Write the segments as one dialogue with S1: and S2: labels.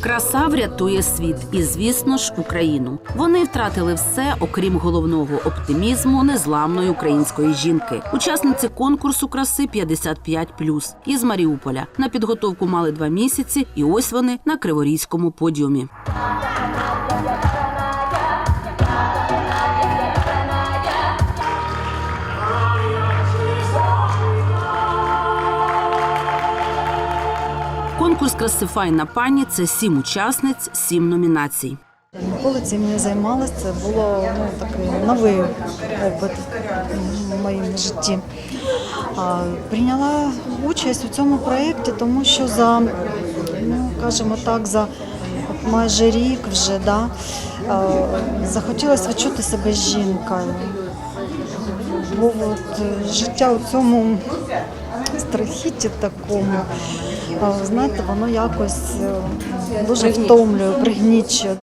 S1: Краса врятує світ і, звісно ж, Україну. Вони втратили все, окрім головного оптимізму незламної української жінки. Учасниці конкурсу краси 55+, із Маріуполя. На підготовку мали два місяці, і ось вони на криворізькому подіумі. Конкурс краси Файна пані це сім учасниць, сім номінацій.
S2: Ніколи цим не займалася. Це було ну, такий новий опит в моєму житті. Прийняла участь у цьому проєкті, тому що за, ну, кажемо так, за майже рік вже да, захотілося відчути себе жінкою. Бо от е, життя у цьому страхіті такому, знаєте, воно якось е, дуже втомлює, пригнічує.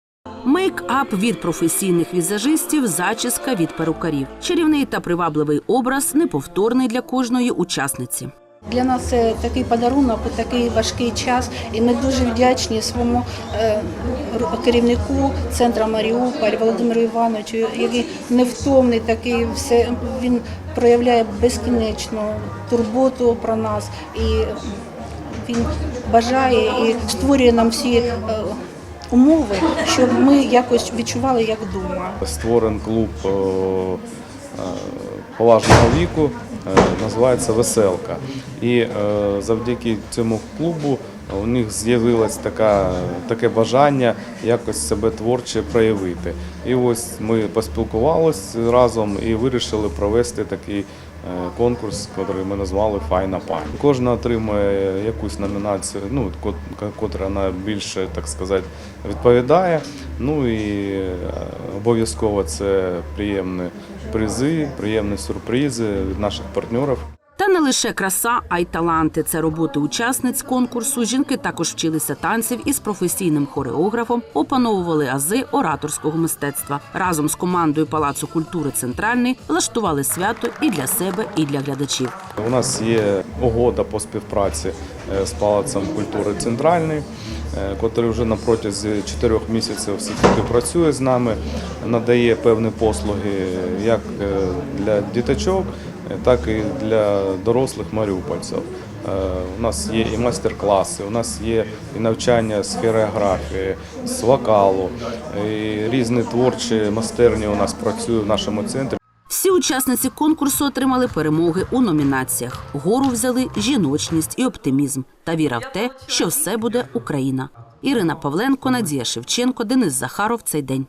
S1: Мейк-ап від професійних візажистів, зачіска від перукарів. Чарівний та привабливий образ неповторний для кожної учасниці.
S3: Для нас це такий подарунок у такий важкий час, і ми дуже вдячні своєму е, керівнику центру Маріуполь Володимиру Івановичу, який невтомний такий, все він проявляє безкінечну турботу про нас і він бажає і створює нам всі е, умови, щоб ми якось відчували як вдома.
S4: Створений клуб е, поважного віку, е, називається Веселка. І е, завдяки цьому клубу у них з'явилось таке бажання якось себе творче проявити. І ось ми поспілкувалися разом і вирішили провести такий е, конкурс, який ми назвали Файна пані. Кожна отримує якусь номінацію, ну котра вона більше так сказати відповідає. Ну і е, обов'язково це приємні призи, приємні сюрпризи від наших партнерів.
S1: Не лише краса, а й таланти. Це роботи учасниць конкурсу. Жінки також вчилися танців із професійним хореографом, опановували ази ораторського мистецтва. Разом з командою Палацу культури Центральний влаштували свято і для себе, і для глядачів.
S4: У нас є угода по співпраці е, з Палацем культури Центральний, е, котрий вже на протязі чотирьох місяців все таки працює з нами, надає певні послуги як е, для діточок, е, так і для дорослих маріупольців. Е, У нас є і майстер-класи, у нас є і навчання з хореографії, з вокалу, і різні творчі майстерні у нас працюють в нашому центрі.
S1: Всі учасниці конкурсу отримали перемоги у номінаціях. Гору взяли жіночність і оптимізм та віра в те, що все буде Україна. Ірина Павленко, Надія Шевченко, Денис Захаров. Цей день.